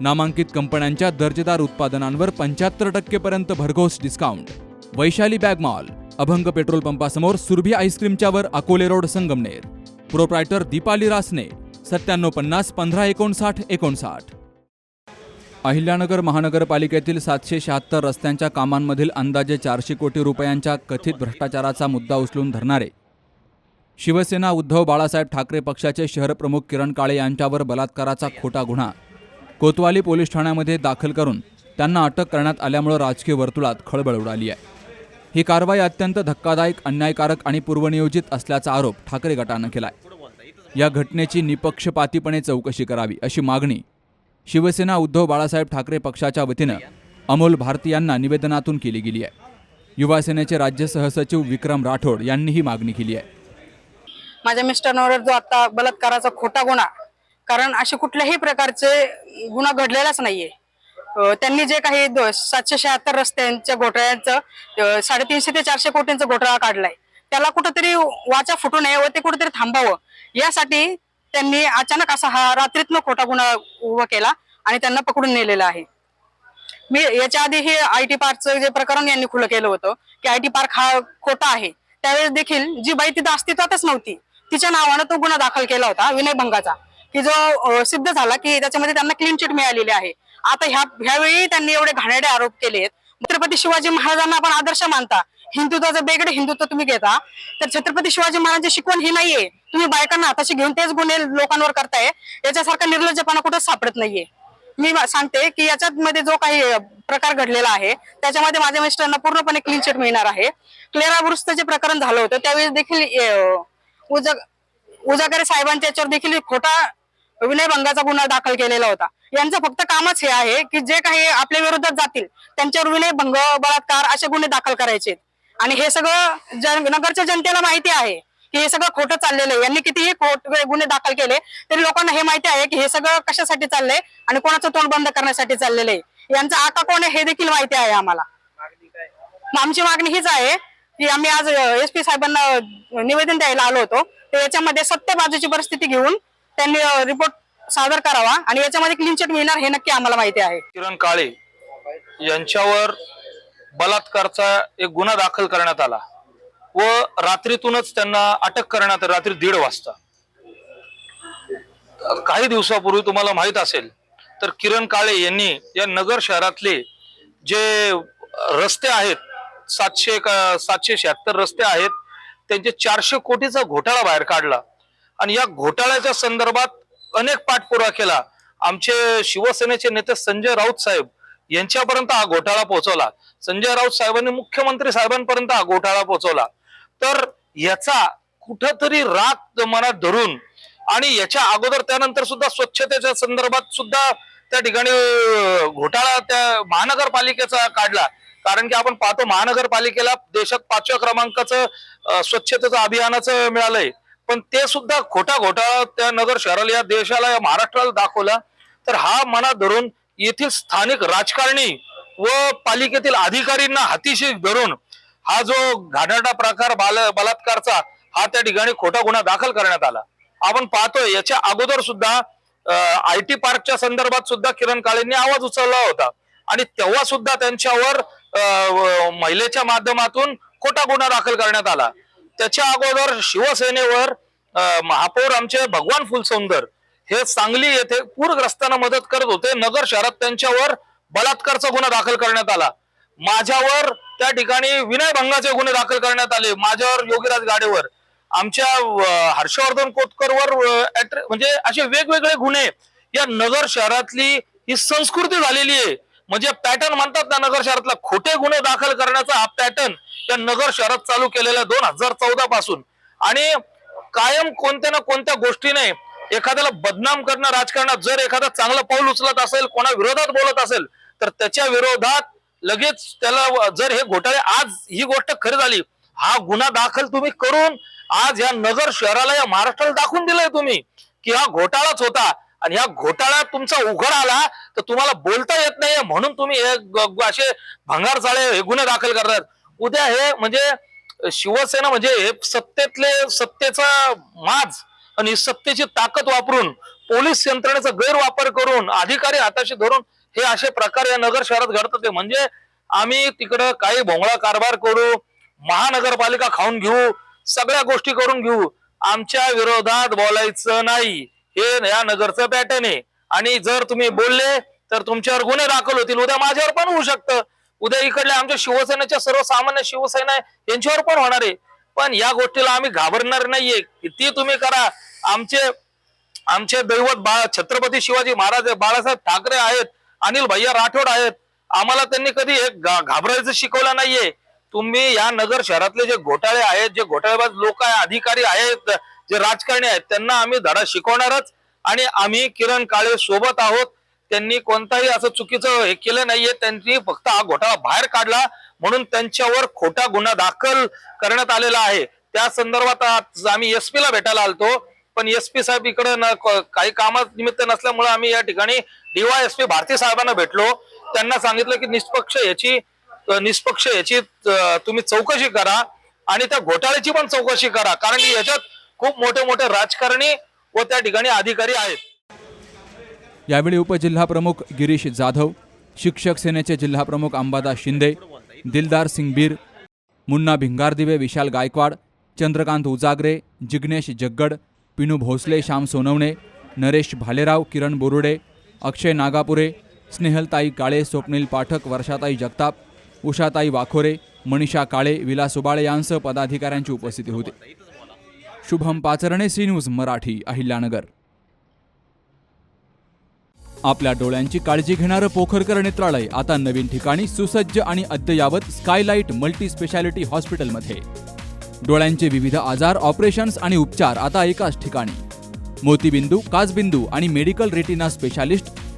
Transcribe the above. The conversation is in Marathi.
नामांकित कंपन्यांच्या दर्जेदार उत्पादनांवर पंच्याहत्तर टक्केपर्यंत भरघोस discount Vaishali bag mall Abhang petrol पंपासमोर Surabhi आईस्क्रीमच्यावर अकोले रोड संगमनेर. प्रोप्रायटर दीपाली रासने सत्त्याण्णव पन्नास पंधरा एकोणसाठ एकोणसाठ. अहिल्यानगर महानगरपालिकेतील सातशे शहात्तर रस्त्यांच्या कामांमधील अंदाजे चारशे कोटी रुपयांच्या कथित भ्रष्टाचाराचा मुद्दा उचलून धरणारे. शिवसेना उद्धव बाळासाहेब ठाकरे पक्षाचे शहरप्रमुख किरण काळे यांच्यावर बलात्काराचा खोटा गुन्हा. कोतवाली पोलीस ठाण्यामध्ये दाखल करून त्यांना अटक करण्यात आल्यामुळं राजकीय वर्तुळात खळबळ उडाली आहे. ही कारवाई अत्यंत धक्कादायक अन्यायकारक आणि पूर्वनियोजित असल्याचा आरोप ठाकरे गटानं केलाय. या घटनेची निपक्षपातीपणे चौकशी करावी अशी मागणी शिवसेना उद्धव बाळासाहेब ठाकरे पक्षाच्या वतीनं अमोल भारती यांना निवेदनातून केली गेली आहे. युवा सेनेचे राज्य सहसचिव विक्रम राठोड यांनी ही मागणी केली आहे. माझ्या मिस्टरांवर जो आता बलात्काराचा खोटा गुन्हा कारण असे कुठल्याही प्रकारचे गुन्हा घडलेलाच नाहीये. त्यांनी जे काही सातशे शहात्तर रस्त्यांच्या घोटाळ्यांचं साडेतीनशे ते चारशे कोटींचा घोटाळा काढलाय. त्याला कुठंतरी वाचा फुटू नये व ते कुठेतरी थांबावं. यासाठी त्यांनी अचानक असा हा रात्रीतनं खोटा गुन्हा उभा केला आणि त्यांना पकडून नेलेला आहे. मी याच्या आधी हे आय टी पार्कचं जे प्रकरण यांनी खुलं केलं होतं की आय टी पार्क हा खोटा आहे. त्यावेळेस देखील जी बाई तिथं अस्तित्वातच नव्हती तिच्या नावानं तो गुन्हा दाखल केला होता विनयभंगाचा. की जो सिद्ध झाला की त्याच्यामध्ये त्यांना क्लीन चिट मिळालेली आहे. आता ह्या ह्यावेळी त्यांनी एवढे घाणेरडे आरोप केलेत. छत्रपती शिवाजी महाराजांना आपण आदर्श मानता. हिंदुत्वाचं बेगडे हिंदुत्व तुम्ही घेता. तर छत्रपती शिवाजी महाराजांची शिकवण ही नाहीये. तुम्ही बायकांना हाताशी घेऊन तेच गुन्हे लोकांवर करताय. याच्यासारखा निर्लज्जपणा कुठं सापडत नाहीये. मी सांगते की याच्यात मध्ये जो काही प्रकार घडलेला आहे त्याच्यामध्ये माझ्या मिस्टरांना पूर्णपणे क्लीन चिट मिळणार आहे. क्लेरा बुरुस्त जे प्रकरण झालं होतं. त्यावेळेस देखील अ, उजागरे साहेबांच्या याच्यावर देखील खोटा विनयभंगाचा गुन्हा दाखल केलेला होता. यांचं फक्त कामच हे आहे की जे काही आपल्या विरोधात जातील त्यांच्यावर विनयभंग बलात्कार असे गुन्हे दाखल करायचे. आणि हे सगळं जन नगरच्या जनतेला माहिती आहे की हे सगळं खोटं चाललेलं आहे. यांनी कितीही खोट गुन्हे दाखल केले तरी लोकांना हे माहिती आहे की हे सगळं कशासाठी चाललंय आणि कोणाचं तोंड बंद करण्यासाठी चाललेलं आहे. यांचा आका कोण आहे हे देखील माहिती आहे आम्हाला. मग आमची मागणी हीच आहे की आम्ही आज एस पी साहेबांना निवेदन द्यायला आलो होतो. तर याच्यामध्ये सत्य बाजूची परिस्थिती घेऊन त्यांनी रिपोर्ट सादर करावा आणि याच्यामध्ये क्लीन चिट मिळणार हे नक्की आम्हाला माहिती आहे. किरण काळे यांच्यावर बलात्कारचा एक गुन्हा दाखल करण्यात आला व रात्रीतूनच त्यांना अटक करण्यात रात्री दीड वाजता. काही दिवसापूर्वी तुम्हाला माहीत असेल तर किरण काळे यांनी या नगर शहरातले जे रस्ते आहेत सातशे का सातशे शहात्तर रस्ते आहेत त्यांचे चारशे कोटीचा घोटाळा बाहेर काढला. आणि या घोटाळ्याच्या संदर्भात अनेक पाठपुरा केला. आमचे शिवसेनेचे नेते संजय राऊत साहेब यांच्यापर्यंत हा घोटाळा पोहोचवला. संजय राऊत साहेबांनी मुख्यमंत्री साहेबांपर्यंत हा घोटाळा पोहोचवला. तर याचा कुठंतरी राग मनात धरून आणि याच्या अगोदर त्यानंतर सुद्धा स्वच्छतेच्या संदर्भात सुद्धा त्या ठिकाणी घोटाळा त्या महानगरपालिकेचा काढला. कारण की आपण पाहतो महानगरपालिकेला देशात पाचव्या क्रमांकाचं स्वच्छतेचं अभियानाचं मिळालंय. पण ते सुद्धा खोटा घोटाळा त्या नगर शहराला या देशाला या महाराष्ट्राला दाखवला. तर हा मना धरून येथील स्थानिक राजकारणी व पालिकेतील अधिकारींना हातीशी धरून हा जो घाणेरडा प्रकार बाल बलात्कारचा हा त्या ठिकाणी खोटा गुन्हा दाखल करण्यात आला. आपण पाहतोय याच्या अगोदर सुद्धा आय टी पार्कच्या संदर्भात सुद्धा किरण काळेंनी आवाज उचलला होता. आणि तेव्हा सुद्धा त्यांच्यावर महिलेच्या माध्यमातून खोटा गुन्हा दाखल करण्यात आला. त्याच्या अगोदर शिवसेनेवर महापौर आमचे भगवान फुलसौंदर हे सांगली येथे पूरग्रस्तांना मदत करत होते. नगर शहरात त्यांच्यावर बलात्कारचा गुन्हा दाखल करण्यात आला. माझ्यावर त्या ठिकाणी विनयभंगाचे गुन्हे दाखल करण्यात आले. माझ्यावर योगीराज गाडेवर आमच्या हर्षवर्धन कोतकरवर म्हणजे असे वेगवेगळे गुन्हे या नगर शहरातली ही संस्कृती झालेली आहे. म्हणजे पॅटर्न म्हणतात ना नगर शहरातला खोटे गुन्हे दाखल करण्याचा हा पॅटर्न त्या नगर शहरात चालू केलेला दोन हजार चौदा पासून. आणि कायम कोणत्या ना कोणत्या गोष्टीने एखाद्याला बदनाम करणं राजकारणात जर एखादा चांगलं पाऊल उचलत असेल कोणा विरोधात बोलत असेल तर त्याच्या विरोधात लगेच त्याला जर हे घोटाळे आज ही गोष्ट खरी झाली हा गुन्हा दाखल तुम्ही करून आज या नगर शहराला या महाराष्ट्राला दाखवून दिलंय तुम्ही की हा घोटाळाच होता. आणि ह्या घोटाळा तुमचा उघड आला तर तुम्हाला बोलता येत नाही म्हणून तुम्ही हे असे भंगार चाळे हे गुन्हे दाखल करतात. उद्या हे म्हणजे शिवसेना म्हणजे हे सत्तेतले सत्तेचा माज आणि सत्तेची ताकद वापरून पोलीस यंत्रणेचा गैरवापर करून अधिकारी हाताशी धरून हे असे प्रकार या नगर शहरात घडत ते म्हणजे आम्ही तिकडं काही भोंगळा कारभार करू महानगरपालिका खाऊन घेऊ सगळ्या गोष्टी करून घेऊ. आमच्या विरोधात बोलायचं नाही. हे या नगरचं पॅटर्न आहे. आणि जर तुम्ही बोलले तर तुमच्यावर गुन्हे दाखल होतील. उद्या माझ्यावर पण होऊ शकतं. उद्या इकडल्या आमच्या शिवसेनेच्या सर्वसामान्य शिवसेना यांच्यावर पण होणार आहे. पण या गोष्टीला आम्ही घाबरणार नाहीये. किती तुम्ही करा. आमचे आमचे दैवत बाळ छत्रपती शिवाजी महाराज बाळासाहेब ठाकरे आहेत. अनिल भैया राठोड आहेत. आम्हाला त्यांनी कधी एक घाबरायचं शिकवलं नाहीये. तुम्ही या नगर शहरातले जे घोटाळे आहेत जे घोटाळेबाज लोक आहे अधिकारी आहेत जे राजकारणी आहेत त्यांना आम्ही धडा शिकवणारच आणि आम्ही किरण काळे सोबत आहोत. त्यांनी कोणताही असं चुकीचं हे केलं नाहीये. त्यांनी फक्त हा घोटाळा बाहेर काढला म्हणून त्यांच्यावर खोटा गुन्हा दाखल करण्यात आलेला आहे. त्या संदर्भात आज आम्ही एस ला भेटायला आलतो. पण एसपी साहेब इकडे न क- काही कामात निमित्त नसल्यामुळे आम्ही या ठिकाणी डीवाय एस पी भारती साहेबांना भेटलो. त्यांना सांगितलं की निष्पक्ष याची निष्पक्ष याची तुम्ही चौकशी करा आणि त्या घोटाळ्याची पण चौकशी करा. कारण की याच्यात खूप मोठे मोठे राजकारणी व त्या ठिकाणी अधिकारी आहेत. यावेळी उपजिल्हाप्रमुख गिरीश जाधव शिक्षक सेनेचे जिल्हाप्रमुख अंबादास शिंदे दिलदार सिंग बीर मुन्ना भिंगारदिवे विशाल गायकवाड चंद्रकांत उजागरे जिग्नेश जग्गड पिनू भोसले श्याम सोनवणे नरेश भालेराव किरण बोरुडे अक्षय नागापुरे स्नेहलताई काळे स्वप्नील पाठक वर्षाताई जगताप उषाताई वाखोरे मनीषा काळे विलास उबाळे यांसह पदाधिकाऱ्यांची उपस्थिती होती. Shubham Pacharne C news Marathi Ahilyanagar. आपल्या डोळ्यांची काळजी घेणारं पोखरकर नेत्रालय आता नवीन ठिकाणी सुसज्ज आणि अद्ययावत स्कायलाइट मल्टी स्पेशालिटी हॉस्पिटलमध्ये. डोळ्यांचे विविध आजार ऑपरेशन्स आणि उपचार आता एकाच ठिकाणी. मोतीबिंदू काचबिंदू आणि medical retina specialist